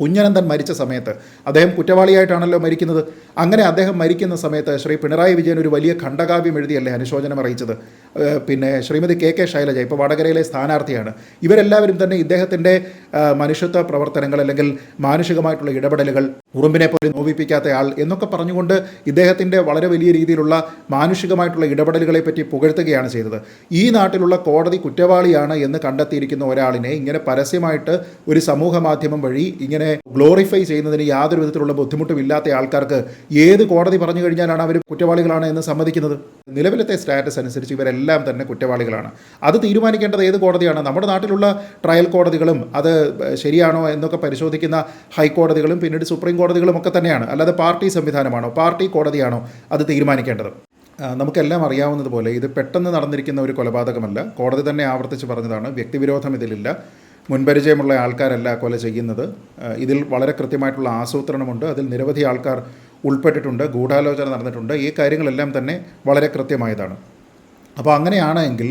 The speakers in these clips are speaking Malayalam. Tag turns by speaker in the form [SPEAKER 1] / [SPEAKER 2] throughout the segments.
[SPEAKER 1] കുഞ്ഞനന്തൻ മരിച്ച സമയത്ത് അദ്ദേഹം കുറ്റവാളിയായിട്ടാണല്ലോ മരിക്കുന്നത്. അങ്ങനെ അദ്ദേഹം മരിക്കുന്ന സമയത്ത് ശ്രീ പിണറായി വിജയൻ ഒരു വലിയ ഖണ്ഡകാവ്യം എഴുതിയല്ലേ അനുശോചനം അറിയിച്ചത്. പിന്നെ ശ്രീമതി കെ കെ ശൈലജ ഇപ്പോൾ വടകരയിലെ സ്ഥാനാർത്ഥിയാണ്. ഇവരെല്ലാവരും തന്നെ ഇദ്ദേഹത്തിന്റെ മനുഷ്യത്വ പ്രവർത്തനങ്ങൾ അല്ലെങ്കിൽ മാനുഷികമായിട്ടുള്ള ഇടപെടലുകൾ ഉറുമ്പിനെ പോലും നോവിപ്പിക്കാത്ത ആൾ എന്നൊക്കെ പറഞ്ഞുകൊണ്ട് ഇദ്ദേഹത്തിന്റെ വളരെ വലിയ രീതിയിലുള്ള മാനുഷികമായിട്ടുള്ള ഇടപെടലുകളെ പറ്റി പുകഴ്ത്തുകയാണ് ചെയ്തത്. ഈ നാട്ടിലുള്ള കോടതി കുറ്റവാളിയാണ് എന്ന് കണ്ടെത്തിയിരിക്കുന്ന ഒരാളിനെ ഇങ്ങനെ പരസ്യമായിട്ട് ഒരു സമൂഹ മാധ്യമം വഴി ഇങ്ങനെ ഗ്ലോറിഫൈ ചെയ്യുന്നതിന് യാതൊരു വിധത്തിലുള്ള ബുദ്ധിമുട്ടും ഇല്ലാത്ത ആൾക്കാർക്ക് ഏത് കോടതി പറഞ്ഞു കഴിഞ്ഞാലാണ് അവർ കുറ്റവാളികളാണ് എന്ന് സമ്മതിക്കുന്നത്? നിലവിലത്തെ സ്റ്റാറ്റസ് അനുസരിച്ച് ഇവരെല്ലാം തന്നെ കുറ്റവാളികളാണ്. അത് തീരുമാനിക്കേണ്ടത് ഏത് കോടതിയാണ്? നമ്മുടെ നാട്ടിലുള്ള ട്രയൽ കോടതികളും അത് ശരിയാണോ എന്നൊക്കെ പരിശോധിക്കുന്ന ഹൈക്കോടതികളും പിന്നീട് സുപ്രീം കോടതികളും ഒക്കെ തന്നെയാണ്. അല്ലാതെ പാർട്ടി സംവിധാനമാണോ പാർട്ടി കോടതിയാണോ അത് തീരുമാനിക്കേണ്ടത്? നമുക്കെല്ലാം അറിയാവുന്നതുപോലെ ഇത് പെട്ടെന്ന് നടന്നിരിക്കുന്ന ഒരു കൊലപാതകമല്ല. കോടതി തന്നെ ആവർത്തിച്ച് പറഞ്ഞതാണ് വ്യക്തിവിരോധം ഇതിലില്ല. മുൻപരിചയമുള്ള ആൾക്കാരല്ല കൊല ചെയ്യുന്നത്. ഇതിൽ വളരെ കൃത്യമായിട്ടുള്ള ആസൂത്രണമുണ്ട്. അതിൽ നിരവധി ആൾക്കാർ ഉൾപ്പെട്ടിട്ടുണ്ട് ഗൂഢാലോചന നടന്നിട്ടുണ്ട്. ഈ കാര്യങ്ങളെല്ലാം തന്നെ വളരെ കൃത്യമായതാണ്. അപ്പോൾ അങ്ങനെയാണെങ്കിൽ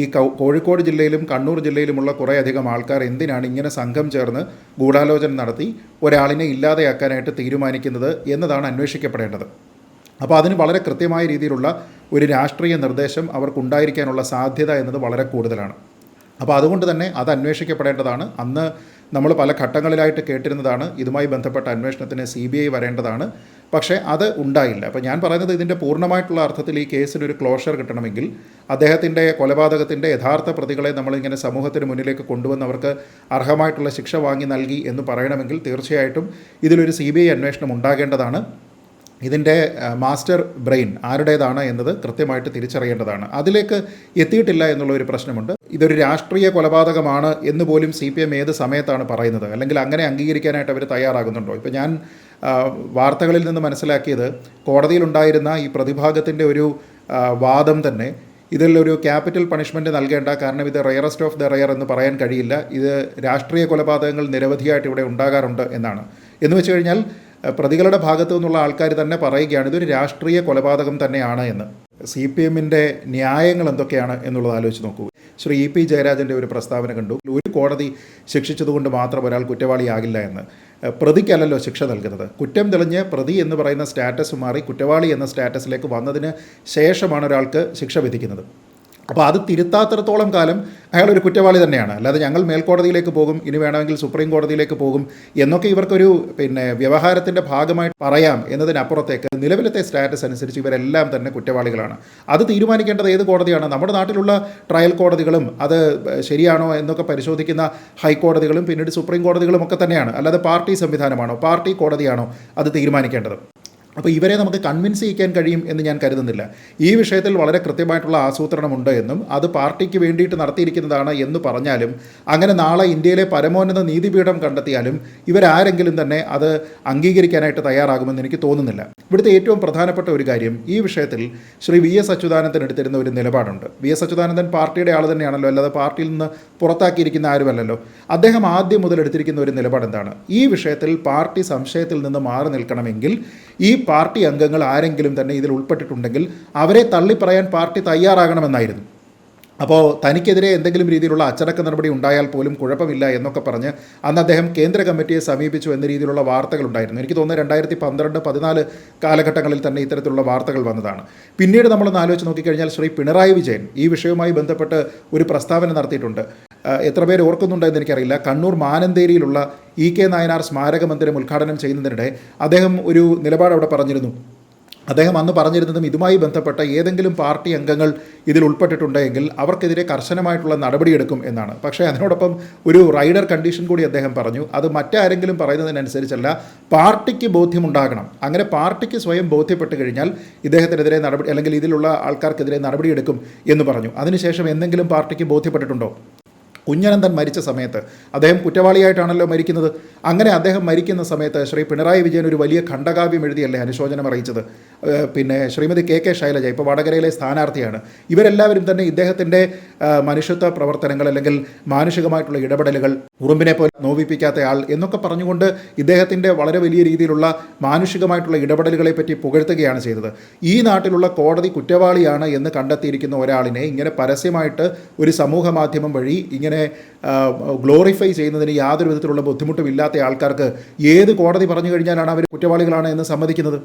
[SPEAKER 1] ഈ കോഴിക്കോട് ജില്ലയിലും കണ്ണൂർ ജില്ലയിലുമുള്ള കുറേയധികം ആൾക്കാർ എന്തിനാണ് ഇങ്ങനെ സംഘം ചേർന്ന് ഗൂഢാലോചന നടത്തി ഒരാളിനെ ഇല്ലാതെയാക്കാനായിട്ട് തീരുമാനിക്കുന്നത് എന്നതാണ് അന്വേഷിക്കപ്പെടേണ്ടത്. അപ്പോൾ അതിന് വളരെ കൃത്യമായ രീതിയിലുള്ള ഒരു രാഷ്ട്രീയ നിർദ്ദേശം അവർക്കുണ്ടായിരിക്കാനുള്ള സാധ്യത എന്നത് വളരെ കൂടുതലാണ്. അപ്പോൾ അതുകൊണ്ട് തന്നെ അത് അന്വേഷിക്കപ്പെടേണ്ടതാണ്. അന്ന് നമ്മൾ പല ഘട്ടങ്ങളിലായിട്ട് കേട്ടിരുന്നതാണ്. ഇതുമായി ബന്ധപ്പെട്ട അന്വേഷണത്തിന് സി ബി ഐ വരേണ്ടതാണ്. പക്ഷേ അത് ഉണ്ടായില്ല. അപ്പോൾ ഞാൻ പറയുന്നത് ഇതിന്റെ പൂർണമായിട്ടുള്ള അർത്ഥത്തിൽ ഈ കേസിന് ഒരു ക്ലോഷർ കിട്ടണമെങ്കിൽ അദ്ദേഹത്തിന്റെ കൊലപാതകത്തിന്റെ യഥാർത്ഥ പ്രതികളെ നമ്മളിങ്ങനെ സമൂഹത്തിന് മുന്നിലേക്ക് കൊണ്ടുവന്നവർക്ക് അർഹമായിട്ടുള്ള ശിക്ഷ വാങ്ങി നൽകി എന്ന് പറയണമെങ്കിൽ തീർച്ചയായിട്ടും ഇതിലൊരു സി ബി ഐ അന്വേഷണം ഉണ്ടാകേണ്ടതാണ്. ഇതിന്റെ മാസ്റ്റർ ബ്രെയിൻ ആരുടേതാണ് എന്നത് കൃത്യമായിട്ട് തിരിച്ചറിയേണ്ടതാണ്. അതിലേക്ക് എത്തിയിട്ടില്ല എന്നുള്ള ഒരു പ്രശ്നമുണ്ട്. ഇതൊരു രാഷ്ട്രീയ കൊലപാതകമാണ് എന്ന് പോലും സി പി എം ഏത് സമയത്താണ് പറയുന്നത്? അല്ലെങ്കിൽ അങ്ങനെ അംഗീകരിക്കാനായിട്ട് അവർ തയ്യാറാകുന്നുണ്ടോ? ഇപ്പോൾ ഞാൻ വാർത്തകളിൽ നിന്ന് മനസ്സിലാക്കിയത് കോടതിയിലുണ്ടായിരുന്ന ഈ പ്രതിഭാഗത്തിന്റെ ഒരു വാദം തന്നെ ഇതിലൊരു ക്യാപിറ്റൽ പണിഷ്മെന്റ് നൽകേണ്ട കാരണം ഇത് റയറസ്റ്റ് ഓഫ് ദ റയർ എന്ന് പറയാൻ കഴിയില്ല. ഇത് രാഷ്ട്രീയ കൊലപാതകങ്ങൾ നിരവധിയായിട്ട് ഇവിടെ ഉണ്ടാകാറുണ്ട് എന്നാണ്. എന്ന് വെച്ച് കഴിഞ്ഞാൽ പ്രതികളുടെ ഭാഗത്തു നിന്നുള്ള ആൾക്കാർ തന്നെ പറയുകയാണ് ഇതൊരു രാഷ്ട്രീയ കൊലപാതകം തന്നെയാണ് എന്ന്. സി പി എമ്മിന്റെ ന്യായങ്ങൾ എന്തൊക്കെയാണ് എന്നുള്ളത് ആലോചിച്ച് നോക്കൂ. ശ്രീ ഇ പി ജയരാജന്റെ ഒരു പ്രസ്താവന കണ്ടു. ഒരു കോടതി ശിക്ഷിച്ചതുകൊണ്ട് മാത്രം ഒരാൾ കുറ്റവാളിയാകില്ല എന്ന്. പ്രതിക്കല്ലല്ലോ ശിക്ഷ നൽകുന്നത്. കുറ്റം തെളിഞ്ഞ് പ്രതി എന്ന് പറയുന്ന സ്റ്റാറ്റസ് മാറി കുറ്റവാളി എന്ന സ്റ്റാറ്റസിലേക്ക് വന്നതിന് ശേഷമാണ് ഒരാൾക്ക് ശിക്ഷ വിധിക്കുന്നത്. അപ്പോൾ അത് തിരുത്താത്തിടത്തോളം കാലം അയാൾ ഒരു കുറ്റവാളി തന്നെയാണ്. അല്ലാതെ ഞങ്ങൾ മേൽക്കോടതിയിലേക്ക് പോകും ഇനി വേണമെങ്കിൽ സുപ്രീം കോടതിയിലേക്ക് പോകും എന്നൊക്കെ ഇവർക്കൊരു പിന്നെ വ്യവഹാരത്തിന്റെ ഭാഗമായിട്ട് പറയാം എന്നതിനപ്പുറത്തേക്ക് നിലവിലത്തെ സ്റ്റാറ്റസ് അനുസരിച്ച് ഇവരെല്ലാം തന്നെ കുറ്റവാളികളാണ്. അത് തീരുമാനിക്കേണ്ടത് ഏത് കോടതിയാണ്? നമ്മുടെ നാട്ടിലുള്ള ട്രയൽ കോടതികളും അത് ശരിയാണോ എന്നൊക്കെ പരിശോധിക്കുന്ന ഹൈക്കോടതികളും പിന്നീട് സുപ്രീം കോടതികളും ഒക്കെ തന്നെയാണ്. അല്ലാതെ പാർട്ടി സംവിധാനമാണോ? പാർട്ടി കോടതിയാണോ അത് തീരുമാനിക്കേണ്ടത്? അപ്പോൾ ഇവരെ നമുക്ക് കൺവിൻസ് ചെയ്യിക്കാൻ കഴിയും എന്ന് ഞാൻ കരുതുന്നില്ല. ഈ വിഷയത്തിൽ വളരെ കൃത്യമായിട്ടുള്ള ആസൂത്രണമുണ്ട് എന്നും അത് പാർട്ടിക്ക് വേണ്ടിയിട്ട് നടത്തിയിരിക്കുന്നതാണ് എന്ന് പറഞ്ഞാലും അങ്ങനെ നാളെ ഇന്ത്യയിലെ പരമോന്നത നീതിപീഠം കണ്ടെത്തിയാലും ഇവരാരെങ്കിലും തന്നെ അത് അംഗീകരിക്കാനായിട്ട് തയ്യാറാകുമെന്ന് എനിക്ക് തോന്നുന്നില്ല. ഇവിടുത്തെ ഏറ്റവും പ്രധാനപ്പെട്ട ഒരു കാര്യം ഈ വിഷയത്തിൽ ശ്രീ വി എസ് അച്യുതാനന്ദൻ എടുത്തിരുന്ന ഒരു നിലപാടുണ്ട്. വി എസ് അച്യുതാനന്ദൻ പാർട്ടിയുടെ ആൾ തന്നെയാണല്ലോ അല്ലാതെ പാർട്ടിയിൽ നിന്ന് പുറത്താക്കിയിരിക്കുന്ന ആരുമല്ലല്ലോ. അദ്ദേഹം ആദ്യം മുതൽ എടുത്തിരിക്കുന്ന ഒരു നിലപാട് എന്താണ് ഈ വിഷയത്തിൽ പാർട്ടി സംശയത്തിൽ നിന്ന് മാറി നിൽക്കണമെങ്കിൽ ഈ പാർട്ടി അംഗങ്ങൾ ആരെങ്കിലും തന്നെ ഇതിൽ ഉൾപ്പെട്ടിട്ടുണ്ടെങ്കിൽ അവരെ തള്ളിപ്പറയാൻ പാർട്ടി തയ്യാറാകണമെന്നായിരുന്നു. അപ്പോൾ തനിക്കെതിരെ എന്തെങ്കിലും രീതിയിലുള്ള അച്ചടക്ക നടപടി ഉണ്ടായാൽ പോലും കുഴപ്പമില്ല എന്നൊക്കെ പറഞ്ഞ് അന്ന് അദ്ദേഹം കേന്ദ്ര കമ്മിറ്റിയെ സമീപിച്ചു എന്ന രീതിയിലുള്ള വാർത്തകൾ ഉണ്ടായിരുന്നു. എനിക്ക് തോന്നുന്നു രണ്ടായിരത്തി പന്ത്രണ്ട് പതിനാല് കാലഘട്ടങ്ങളിൽ തന്നെ ഇത്തരത്തിലുള്ള വാർത്തകൾ വന്നതാണ്. പിന്നീട് നമ്മളൊന്ന് ആലോചിച്ച് നോക്കിക്കഴിഞ്ഞാൽ ശ്രീ പിണറായി വിജയൻ ഈ വിഷയവുമായി ബന്ധപ്പെട്ട് ഒരു പ്രസ്താവന നടത്തിയിട്ടുണ്ട്. എത്ര പേര് ഓർക്കുന്നുണ്ടെന്ന് എനിക്കറിയില്ല. കണ്ണൂർ മാനന്തേരിയിലുള്ള ഇ കെ നായനാർ സ്മാരക മന്ദിരം ഉദ്ഘാടനം ചെയ്യുന്നതിനിടെ അദ്ദേഹം ഒരു നിലപാട് അവിടെ പറഞ്ഞിരുന്നു. അദ്ദേഹം അന്ന് പറഞ്ഞിരുന്നതും ഇതുമായി ബന്ധപ്പെട്ട ഏതെങ്കിലും പാർട്ടി അംഗങ്ങൾ ഇതിൽ ഉൾപ്പെട്ടിട്ടുണ്ടെങ്കിൽ അവർക്കെതിരെ കർശനമായിട്ടുള്ള നടപടിയെടുക്കും എന്നാണ്. പക്ഷേ അതിനോടൊപ്പം ഒരു റൈഡർ കണ്ടീഷൻ കൂടി അദ്ദേഹം പറഞ്ഞു. അത് മറ്റാരെങ്കിലും പറയുന്നതിനനുസരിച്ചല്ല പാർട്ടിക്ക് ബോധ്യമുണ്ടാകണം. അങ്ങനെ പാർട്ടിക്ക് സ്വയം ബോധ്യപ്പെട്ട് കഴിഞ്ഞാൽ ഇദ്ദേഹത്തിനെതിരെ നടപടി അല്ലെങ്കിൽ ഇതിലുള്ള ആൾക്കാർക്കെതിരെ നടപടിയെടുക്കും എന്ന് പറഞ്ഞു. അതിനുശേഷം എന്തെങ്കിലും പാർട്ടിക്ക് ബോധ്യപ്പെട്ടിട്ടുണ്ടോ? കുഞ്ഞനന്തൻ മരിച്ച സമയത്ത് അദ്ദേഹം കുറ്റവാളിയായിട്ടാണല്ലോ മരിക്കുന്നത്. അങ്ങനെ അദ്ദേഹം മരിക്കുന്ന സമയത്ത് ശ്രീ പിണറായി വിജയൻ ഒരു വലിയ ഖണ്ഡകാവ്യം എഴുതിയല്ലേ അനുശോചനം അറിയിച്ചത്. പിന്നെ ശ്രീമതി കെ കെ ശൈലജ ഇപ്പോൾ വടകരയിലെ സ്ഥാനാർത്ഥിയാണ്. ഇവരെല്ലാവരും തന്നെ ഇദ്ദേഹത്തിന്റെ മനുഷ്യത്വ പ്രവർത്തനങ്ങൾ അല്ലെങ്കിൽ മാനുഷികമായിട്ടുള്ള ഇടപെടലുകൾ ഉറുമ്പിനെ പോലെ നോവിപ്പിക്കാത്ത ആൾ എന്നൊക്കെ പറഞ്ഞുകൊണ്ട് ഇദ്ദേഹത്തിന്റെ വളരെ വലിയ രീതിയിലുള്ള മാനുഷികമായിട്ടുള്ള ഇടപെടലുകളെ പറ്റി പുകഴ്ത്തുകയാണ് ചെയ്തത്. ഈ നാട്ടിലുള്ള കോടതി കുറ്റവാളിയാണ് എന്ന് കണ്ടെത്തിയിരിക്കുന്ന ഒരാളിനെ ഇങ്ങനെ പരസ്യമായിട്ട് ഒരു സമൂഹ മാധ്യമം വഴി ഇങ്ങനെ ഇങ്ങനെ ഗ്ലോറിഫൈ ചെയ്യുന്നതിന് യാതൊരു വിധത്തിലുള്ള ബുദ്ധിമുട്ടും ഇല്ലാത്ത ആൾക്കാർക്ക് ഏത് കോടതി പറഞ്ഞു കഴിഞ്ഞാലാണ് അവർ കുറ്റവാളികളാണ് എന്ന് സമ്മതിക്കുന്നത്?